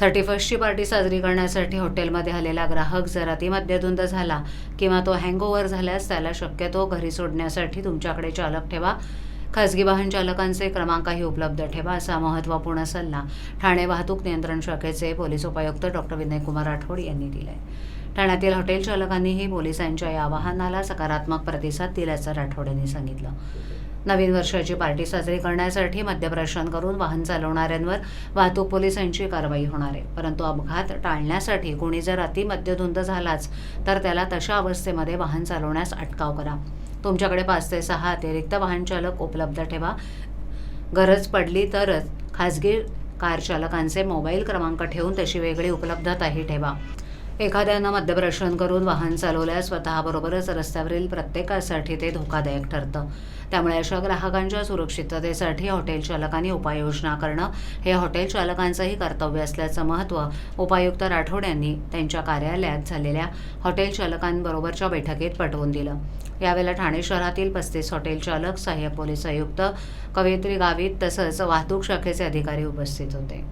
Thirty फर्स्टची party साजरी करण्यासाठी हॉटेलमध्ये आलेला ग्राहक जर अतिमद्यधुंद झाला किंवा तो हँगओव्हर झाल्यास त्याला शक्यतो घरी सोडण्यासाठी तुमच्याकडे चालक ठेवा. खासगी वाहन चालकांचे क्रमांकही उपलब्ध ठेवा असा महत्त्वपूर्ण सल्ला ठाणे वाहतूक नियंत्रण शाखेचे पोलीस उपायुक्त डॉक्टर विनयकुमार राठोड यांनी दिलाय. ठाण्यातील हॉटेल चालकांनीही पोलिसांच्या या आवाहनाला सकारात्मक प्रतिसाद दिल्याचं राठोड यांनी सांगितलं. नवीन वर्षाची पार्टी साजरी करण्यासाठी मद्यप्राशन करून वाहन चालवणाऱ्यांवर वाहतूक पोलिसांची कारवाई होणार आहे. परंतु अपघात टाळण्यासाठी कोणी जर अतिमद्यधुंद झालाच तर त्याला तशा अवस्थेमध्ये वाहन चालवण्यास अटकाव करा. तुमच्याकडे पाच ते सहा अतिरिक्त वाहन चालक उपलब्ध ठेवा. गरज पडली तरच खाजगी कार चालकांचे मोबाईल क्रमांक ठेवून तशी वेगळी उपलब्धताही ठेवा. एखाद्यानं मद्यप्राशन करून वाहन चालवल्यास स्वतःबरोबरच रस्त्यावरील प्रत्येकासाठी ते धोकादायक ठरतं. त्यामुळे अशा ग्राहकांच्या सुरक्षिततेसाठी हॉटेल चालकांनी उपाययोजना करणं हे हॉटेल चालकांचंही कर्तव्य असल्याचं महत्त्व उपायुक्त राठोड यांनी त्यांच्या कार्यालयात झालेल्या हॉटेल चालकांबरोबरच्या बैठकीत पटवून दिलं. यावेळेला ठाणे शहरातील पस्तीस हॉटेल चालक सहाय्यक पोलीस आयुक्त कवयित्री गावित तसंच वाहतूक शाखेचे अधिकारी उपस्थित होते.